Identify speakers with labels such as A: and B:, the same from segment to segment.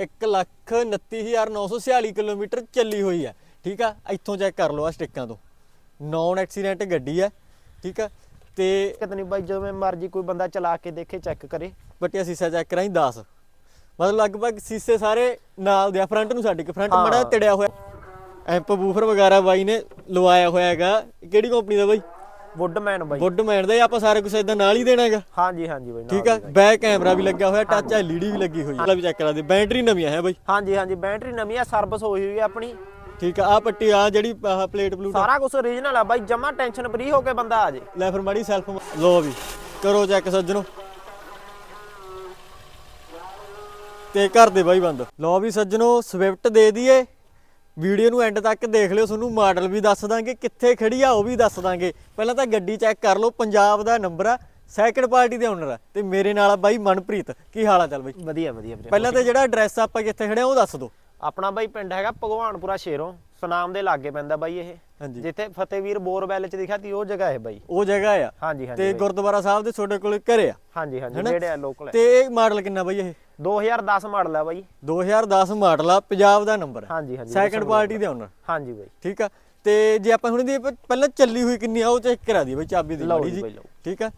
A: 129946 kilometre ਚੱਲੀ ਹੋਈ ਹੈ। ਠੀਕ ਆ? ਇੱਥੋਂ ਚੈੱਕ ਕਰ ਲਓ ਆ ਸਟਿੱਕਾਂ ਤੋਂ। ਨੌਨ ਐਕਸੀਡੈਂਟ ਗੱਡੀ ਹੈ। ਠੀਕ ਆ? ਤੇ
B: ਕਿਤਨੀ ਬਾਈ ਜਿਵੇਂ ਮਰਜ਼ੀ ਕੋਈ ਬੰਦਾ ਚਲਾ ਕੇ ਦੇਖੇ ਚੈੱਕ ਕਰੇ।
A: ਬਟਿਆ ਸੀਸਾ ਚੈੱਕ ਕਰਾਈ 10 ਮਤਲਬ ਲਗਭਗ ਸੀਸੇ ਸਾਰੇ ਨਾਲ ਦੇ ਫਰੰਟ ਨੂੰ ਛੱਡ ਕੇ ਫਰੰਟ। ਮੜਾ ਤੜਿਆ ਹੋਇਆ। ਐਂਪ ਬੂਫਰ ਵਗੈਰਾ ਬਾਈ ਨੇ ਲਵਾਇਆ ਹੋਇਆ ਹੈਗਾ। ਕਿਹੜੀ ਕੰਪਨੀ ਦਾ ਬਾਈ?
B: ਵੁੱਡਮੈਨ ਬਾਈ।
A: ਗੁੱਡਮੈਨ ਦਾ ਇਹ ਆਪਾਂ ਸਾਰਾ ਕੁਝ ਇਦਾਂ ਨਾਲ ਹੀ ਦੇਣਾ ਹੈਗਾ
B: ਹਾਂਜੀ ਹਾਂਜੀ ਬਾਈ
A: ਠੀਕ ਆ। ਬੈਕ ਕੈਮਰਾ ਵੀ ਲੱਗਿਆ ਹੋਇਆ ਟੱਚ ਐਲਈਡੀ ਵੀ ਲੱਗੀ ਹੋਈ ਹੈ ਵੀ ਚੈੱਕ ਕਰਾ ਦੇ ਬੈਟਰੀ ਨਵੀਂ ਹੈ ਬਾਈ।
B: ਹਾਂਜੀ ਹਾਂਜੀ ਬੈਟਰੀ ਨਵੀਂ ਆ ਸਰਵਿਸ ਹੋਈ ਹੋਈ ਆ ਆਪਣੀ।
A: ਠੀਕ ਆ ਆ ਪੱਟੀ ਆ ਜਿਹੜੀ ਆਹ ਪਲੇਟ ਪਲੂਟ
B: ਸਾਰਾ ਕੁਝ ਓਰੀਜਨਲ ਆ ਬਾਈ ਜਮਾ ਟੈਨਸ਼ਨ ਫਰੀ ਹੋ ਕੇ ਬੰਦਾ ਆ ਜੇ।
A: ਲੈ ਫਿਰ ਮਾੜੀ ਸੈਲਫ ਲੋ ਵੀ ਕਰੋ ਚੈੱਕ ਸੱਜਣੋ। ਤੇ ਕਰ ਦੇ ਬਾਈ ਬੰਦ। ਲੋ ਵੀ ਸੱਜਣੋ ਸਵਿਫਟ ਦੇ ਦਈਏ। ਵੀਡੀਓ ਨੂੰ ਐਂਡ ਤੱਕ ਦੇਖ ਲਿਓ ਤੁਹਾਨੂੰ ਮਾਡਲ ਵੀ ਦੱਸ ਦਾਂਗੇ ਕਿੱਥੇ ਖੜੀ ਆ ਉਹ ਵੀ ਦੱਸ ਦਾਂਗੇ। ਪਹਿਲਾਂ ਤਾਂ ਗੱਡੀ ਚੈੱਕ ਕਰ ਲਓ ਪੰਜਾਬ ਦਾ ਨੰਬਰ ਆ ਸੈਕੰਡ ਪਾਰਟੀ ਦੇ ਓਨਰ ਆ। ਤੇ ਮੇਰੇ ਨਾਲ ਆ ਬਾਈ ਮਨਪ੍ਰੀਤ ਕੀ ਹਾਲ ਆ ਚੱਲ ਬਾਈ?
B: ਵਧੀਆ ਵਧੀਆ ਵੀਰੇ
A: ਪਹਿਲਾਂ ਤੇ ਜਿਹੜਾ ਐਡਰੈਸ ਆਪਾਂ ਕਿੱਥੇ ਖੜੇ ਆ ਉਹ ਦੱਸ ਦਿਓ
B: ਆਪਣਾ ਬਾਈ ਪਿੰਡ ਹੈਗਾ ਭਗਵਾਨਪੁਰਾ ਸ਼ੇਰੋਂ ਸੁਨਾਮ ਦੇ ਲਾਗੇ ਪੈਂਦਾ ਬਾਈ ਇਹ। ਜਿੱਥੇ ਫਤਿਹਵੀਰ ਬੋਰਵੈਲ ਚ ਦਿਖਿਆ ਤੀ ਉਹ ਜਗ੍ਹਾ ਹੈ ਬਾਈ।
A: ਉਹ ਜਗ੍ਹਾ ਆ?
B: ਹਾਂਜੀ ਹਾਂਜੀ
A: ਤੇ। ਗੁਰਦੁਆਰਾ ਸਾਹਿਬ ਦੇ ਤੁਹਾਡੇ ਕੋਲ ਘਰੇ ਆ?
B: ਹਾਂਜੀ ਹਾਂਜੀ? ਨੇੜੇ ਆ ਲੋਕਲ
A: ਤੇ ਇਹ ਮਾਡਲ ਕਿੰਨਾ ਬਾਈ ਇਹ?
B: 2010 ਮਾਡਲ ਆ ਬਾਈ।
A: 2010 ਮਾਡਲ ਆ ਪੰਜਾਬ ਦਾ ਨੰਬਰ ਹੈ
B: ਹਾਂਜੀ ਹਾਂਜੀ
A: ਸੈਕੰਡ ਪਾਰਟੀ ਦੇ ਓਨਰ
B: ਹਾਂਜੀ ਬਾਈ।
A: ਠੀਕ ਆ? ਤੇ ਜੇ ਆਪਾਂ ਹੁਣ ਦੀ ਪਹਿਲਾਂ ਚੱਲੀ ਹੋਈ ਕਿੰਨੀ ਆ ਉਹ ਚੈੱਕ ਕਰਾ ਦਈਏ ਬਈ ਚਾਬੀ ਦੀ ਮਾੜੀ
B: ਜੀ।
A: ਠੀਕ ਆ?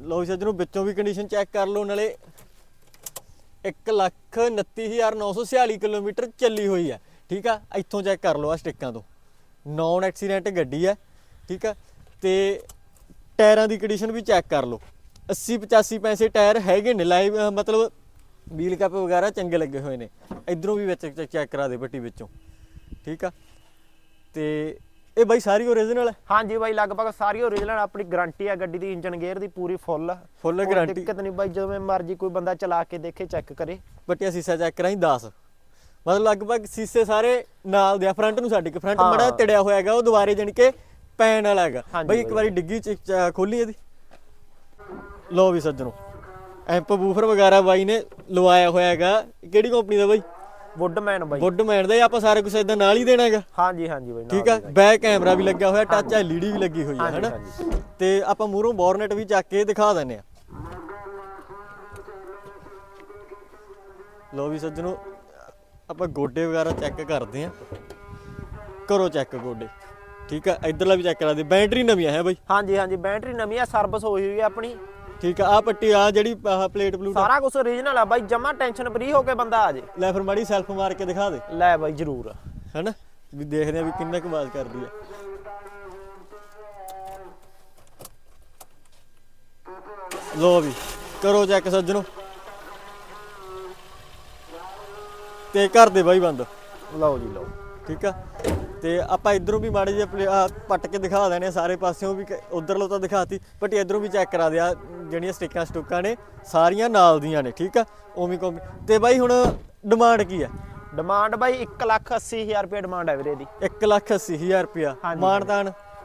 A: ਲਓ ਜੀ ਸੱਜਣੋ ਵਿੱਚੋਂ ਵੀ ਕੰਡੀਸ਼ਨ ਚੈੱਕ ਕਰ ਲਓ ਨਾਲੇ 129946 ਕਿਲੋਮੀਟਰ ਚੱਲੀ ਹੋਈ ਹੈ ਠੀਕ ਆ? ਇੱਥੋਂ ਚੈੱਕ ਕਰ ਲਓ ਆ ਸਟਿੱਕਾਂ ਤੋਂ। ਨੌਨ ਐਕਸੀਡੈਂਟ ਗੱਡੀ ਹੈ ਠੀਕ ਆ? ਤੇ ਟਾਇਰਾਂ ਦੀ ਕੰਡੀਸ਼ਨ ਵੀ ਚੈੱਕ ਕਰ ਲਓ। 80 85 ਪੈਸੇ ਟਾਇਰ ਹੈਗੇ ਨੇ ਲਾਈਵ ਮਤਲਬ ਵੀਲ ਕੱਪ ਵਗੈਰਾ ਚੰਗੇ ਲੱਗੇ ਹੋਏ ਨੇ। ਇਧਰੋਂ ਵੀ ਵਿੱਚ ਚੈੱਕ ਕਰਾ ਦੇ ਬੱਟੀ ਵਿੱਚੋਂ। ਠੀਕ ਆ? ਤੇ ਇਹ ਬਾਈ ਸਾਰੀ ਓਰੀਜਨਲ ਹੈ
B: ਹਾਂਜੀ ਬਾਈ ਲਗਭਗ ਸਾਰੀ ਓਰੀਜਨਲ ਆਪਣੀ ਗਾਰੰਟੀ ਆ ਗੱਡੀ ਦੀ ਇੰਜਨ ਗੇਅਰ ਦੀ ਪੂਰੀ ਫੁੱਲ ਕੋਈ
A: guarantee।
B: ਦਿੱਕਤ ਨਹੀਂ ਬਾਈ ਜਿਵੇਂ ਮਰਜ਼ੀ ਕੋਈ ਬੰਦਾ ਚਲਾ ਕੇ ਦੇਖੇ ਚੈੱਕ ਕਰੇ।
A: ਬੱਟੀਆ ਸੀਸਾ ਚੈੱਕ ਕਰਾਈ 10 ਮਤਲਬ ਲਗਭਗ ਸੀਸੇ ਸਾਰੇ ਨਾਲ ਦੇ ਆ ਫਰੰਟ ਨੂੰ ਛੱਡ ਕੇ ਫਰੰਟ। ਮੜਾ ਤੜਿਆ ਹੋਇਆ ਹੈਗਾ ਉਹ ਦੁਬਾਰੇ ਜਾਣੀ ਕਿ ਪੈਣ ਵਾਲਾ ਹੈਗਾ। ਬਾਈ ਇੱਕ। ਵਾਰੀ ਡਿੱਗੀ ਚ- ਖੋਲੀ ਇਹਦੀ। ਲੋ ਵੀ ਸੱਜਣੋ ਐਂਪ ਬੂਫਰ ਵਗੈਰਾ ਬਾਈ ਨੇ ਲਵਾਇਆ ਹੋਇਆ ਹੈਗਾ ਕਿਹੜੀ ਕੰਪਨੀ ਦਾ ਬਾਈ?
B: ਵੁੱਡਮੈਨ ਬਾਈ।
A: ਗੁੱਡਮੈਨ ਦਾ ਇਹ ਆਪਾਂ ਸਾਰਾ ਕੁਝ ਇਦਾਂ ਨਾਲ ਹੀ ਦੇਣਾ ਹੈਗਾ
B: ਹਾਂਜੀ ਹਾਂਜੀ ਬਾਈ
A: ਠੀਕ ਆ। ਬੈਕ ਕੈਮਰਾ ਵੀ ਲੱਗਿਆ ਹੋਇਆ ਟੱਚ ਐਲਈਡੀ ਵੀ ਲੱਗੀ ਹੋਈ ਹੈ ਹੈਨਾ। ਤੇ ਆਪਾਂ ਮੂਹਰੋਂ ਬੋਰਨਟ ਵੀ ਚੱਕ ਕੇ ਦਿਖਾ ਦਿੰਨੇ ਆ। ਲੋ ਵੀ ਸੱਜਣੋ ਆਪਾਂ ਗੋਡੇ ਵਗੈਰਾ ਚੈੱਕ ਕਰਦੇ ਆ। ਕਰੋ ਚੈੱਕ ਗੋਡੇ। ਠੀਕ ਆ? ਇਧਰਲਾ ਵੀ ਚੈੱਕ ਕਰਾ ਦੇ। ਬੈਟਰੀ ਨਵੀਂ ਹੈ ਬਾਈ।
B: ਹਾਂਜੀ ਹਾਂਜੀ ਬੈਟਰੀ ਨਵੀਂ ਆ ਸਰਵਿਸ ਹੋਈ ਹੋਈ ਆ ਆਪਣੀ।
A: ਠੀਕ ਆ ਆ ਪੱਟੀ ਆ ਜਿਹੜੀ ਆਹ ਪਲੇਟ ਆ,
B: ਸਾਰਾ ਕੁਝ ਓਰੀਜਨਲ ਆ ਬਾਈ ਜਮਾ ਟੈਨਸ਼ਨ ਫਰੀ ਹੋ ਕੇ ਬੰਦਾ ਆ ਜੇ।
A: ਲੈ ਫਿਰ ਮਾੜੀ ਸੈਲਫ ਮਾਰ ਕੇ ਦਿਖਾ ਦੇ।
B: ਲੈ ਬਾਈ ਜਰੂਰ।
A: ਹੈਨਾ? ਵੀ ਦੇਖਦੇ ਆ ਵੀ ਕਿੰਨਾ ਕੁ ਆਵਾਜ਼ ਕਰਦੀ ਆ। ਲੋ ਵੀ ਕਰੋ ਚੈੱਕ ਸੱਜਣੋ। ਤੇ ਕਰ ਦੇ ਬਾਈ ਬੰਦ।
B: ਲਓ ਜੀ ਲਓ।
A: ਠੀਕ ਆ? ਤੇ ਆਪਾਂ ਇਧਰੋਂ ਵੀ ਮਾੜੇ ਜਿਹੇ ਪੱਟ ਕੇ ਦਿਖਾ ਦੇਣੇ ਸਾਰੇ ਪਾਸਿਓਂ ਵੀ ਉਧਰਲੋਂ ਤਾਂ ਦਿਖਾਤੀ ਬਟ ਇਧਰੋਂ ਵੀ ਚੈੱਕ ਕਰਾ ਦਿਆ ਜਿਹੜੀਆਂ ਸਟਿੱਕਾਂ ਸਟੁੱਕਾਂ ਨੇ ਸਾਰੀਆਂ ਨਾਲ ਦੀਆਂ ਨੇ ਠੀਕ ਆ? ਉਵੇਂ ਕੋਮ ਤੇ ਬਾਈ ਹੁਣ ਡਿਮਾਂਡ ਕੀ ਆ?
B: ਡਿਮਾਂਡ ਬਾਈ 180000 ਰੁਪਏ ਡਿਮਾਂਡ ਹੈ ਵੀਰੇ ਦੀ
A: 1 ਲੱਖ 80000 ਰੁਪਿਆ
B: ਹਾਂਜੀ।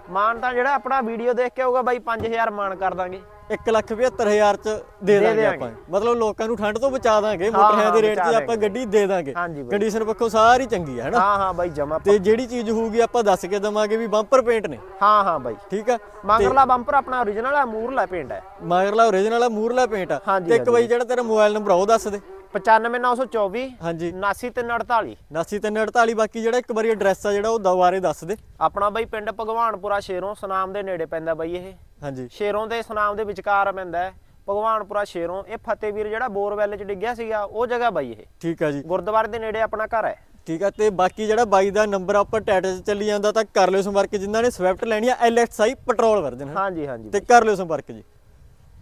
B: ਮਾਨ ਤਾਂ ਜਿਹੜਾ ਆਪਣਾ ਵੀਡੀਓ ਦੇਖ ਕੇ ਆਊਗਾ ਬਾਈ 5000 ਮਾਨ ਕਰ ਦਾਂਗੇ।
A: 1 ਲੱਖ 75000 ਚ ਦੇ ਦਾਂਗੇ। ਆਪਾਂ। ਮਤਲਬ ਲੋਕਾਂ ਨੂੰ ਠੰਡ ਤੋਂ ਬਚਾ ਦਾਂਗੇ
B: ਹਾਂ,
A: ਮੋਟਰਾਂ ਦੇ
B: ਹਾਂ,
A: ਰੇਟ 'ਤੇ ਆਪਾਂ। ਗੱਡੀ ਦੇ ਦਾਂਗੇ। ਕੰਡੀਸ਼ਨ ਪੱਖੋਂ ਸਾਰੀ ਚੰਗੀ ਹੈ ਹਨਾ
B: ਹਾਂ ਹਾਂ ਬਾਈ ਜਮਾ
A: ਤੇ ਜਿਹੜੀ ਚੀਜ਼ ਹੋਊਗੀ ਆਪਾਂ ਦੱਸ ਕੇ ਦਵਾਂਗੇ ਵੀ ਬੰਪਰ ਪੇਂਟ ਨੇ।
B: ਹਾਂ ਹਾਂ ਬਾਈ।
A: ਠੀਕ ਆ?
B: ਮੰਗਰਲਾ ਬੰਪਰ ਆਪਣਾ ਓਰੀਜਨਲ ਆ ਮੂਰਲਾ ਪਿੰਡ ਹੈ
A: ਮਗਰਲਾ ਓਰੀਜਨਲ ਆ ਮੂਰਲਾ ਪੇਂਟ ਆ। ਤੇ ਇੱਕ। ਬਾਈ ਜਿਹੜਾ ਤੇਰਾ ਮੋਬਾਈਲ ਨੰਬਰ ਉਹ ਦੱਸ ਦੇ।
B: 95924
A: ਹਾਂਜੀ।
B: 79348
A: 8348 ਬਾਕੀ ਜਿਹੜਾ ਇੱਕ ਵਾਰੀ ਐਡਰੈਸ ਆ ਜਿਹੜਾ ਉਹ ਦੁਬਾਰੇ ਦੱਸ ਦੇ।
B: ਆਪਣਾ ਬਾਈ ਪਿੰਡ ਭਗਵਾਨਪੁਰਾ ਸ਼ੇਰੋਂ ਸੁਨਾਮ ਦੇ ਨੇੜੇ ਪੈਂਦਾ ਬਾਈ ਇਹ।
A: ਹਾਂਜੀ।
B: ਸ਼ੇਰੋਂ ਦੇ ਸੁਨਾਮ ਦੇ ਵਿਚਕਾਰ ਪੈਂਦਾ ਭਗਵਾਨਪੁਰਾ ਸ਼ੇਰੋਂ। ਇਹ ਫਤਿਹਵੀਰ ਜਿਹੜਾ ਬੋਰਵੈਲ ਚ ਡਿੱਗਿਆ ਸੀਗਾ ਉਹ ਜਗ੍ਹਾ ਬਾਈ ਇਹ।
A: ਠੀਕ ਆ ਜੀ।
B: ਗੁਰਦੁਆਰੇ ਦੇ ਨੇੜੇ ਆਪਣਾ ਘਰ ਹੈ।
A: ਠੀਕ ਆ ਤੇ ਬਾਕੀ ਜਿਹੜਾ ਬਾਈ ਦਾ ਨੰਬਰ ਉੱਪਰ ਟੈਟਸ ਚੱਲੀ ਜਾਂਦਾ ਤਾਂ ਕਰ ਲਿਓ ਸੰਪਰਕ ਜਿਨ੍ਹਾਂ ਨੇ ਸਵਿਫਟ ਲੈਣੀ ਆ LXI ਪੈਟਰੋਲ ਵਰਜਨ
B: ਹਾਂਜੀ ਹਾਂਜੀ
A: ਤੇ ਕਰ ਲਿਓ ਸੰਪਰਕ ਜੀ।